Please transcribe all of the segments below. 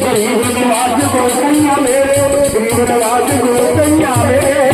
ਗਰੀਬ ਨਵਾਜ ਕੋ ਕਈਆ ਮੇਰੇ ਗਰੀਬ ਨਵਾਜ ਕੋ ਕਈਆ ਮੇਰੇ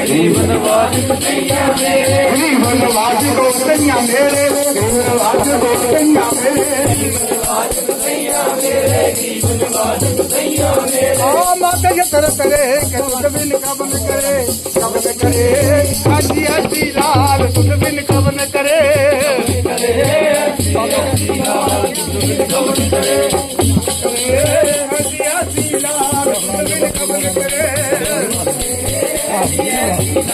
ਗਰੀਬ ਨਵਾਜ ਕੋ ਕਈਆ ਮੇਰੇ ਗਰੀਬ ਨਵਾਜ ਕੋ ਕਈਆ ਮੇਰੇ ਗਰੀਬ ਨਵਾਜ ਕੋ ਕਈਆ ਮੇਰੇ ਗਰੀਬ ਨਵਾਜ ਕੋ ਕਈਆ ਮੇਰੇ ਗਰੀਬ ਨਵਾਜ ਕੋ के तरत करे कम न करे हशीरार सुख बि न कम करे। हशीरारे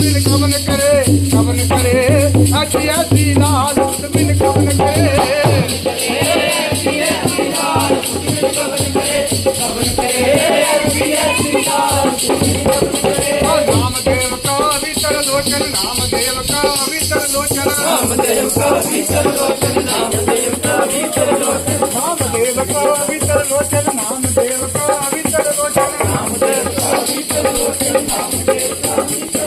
बिन कवन करे कवन करे अखिया सीधा लुट बिन कवन करे रामदेव का वितर लोचन रामदेव का वितर लोचन रामदेव का वितर लोचन रामदेव का वितर लोचन रामदेव का वितर लोचन रामदेव का वितर लोचन रामदेव का वितर लोचन रामदेव का वितर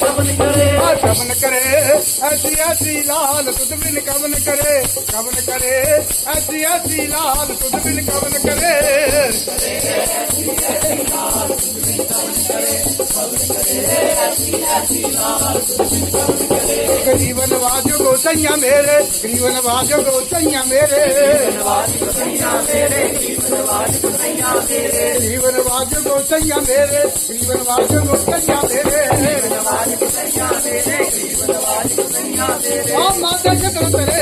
कमन करे ऐसी ऐसी लाल तुझ बिन कमन करे कमन करे ऐसी ऐसी लाल तुझ बिन कमन करे ग्रीवन वाजो गोसैया मेरे। ग्रीवन वाजो गोसैया मेरे। ग्रीवन वाजो गोसैया मेरे ग्रीवन वाजो गोसैया मेरे। माता चक्र तेरे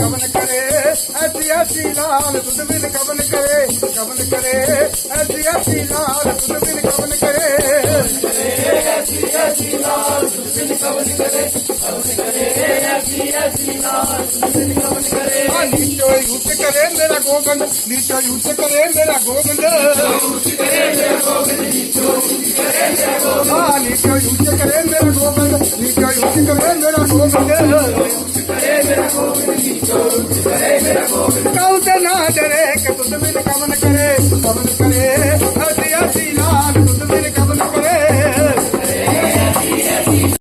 कवन करे ऐसी ऐसी लाल सुनबिन कवन करे कवन करे ऐसी ऐसी लाल सुनबिन कवन करे ऐसी ऐसी लाल सुनबिन कवन करे कवन करे ऐसी ऐसी लाल सुनबिन कवन करे यूज करे मेरा गोगन नीचो यूज करे मेरा गोगन नीचो करे मेरा यूज करे मेरा गोगन नीचो यूज करे मेरा गोगन कौन से ना डरे कि तुझ बिन कवन करे कवन करे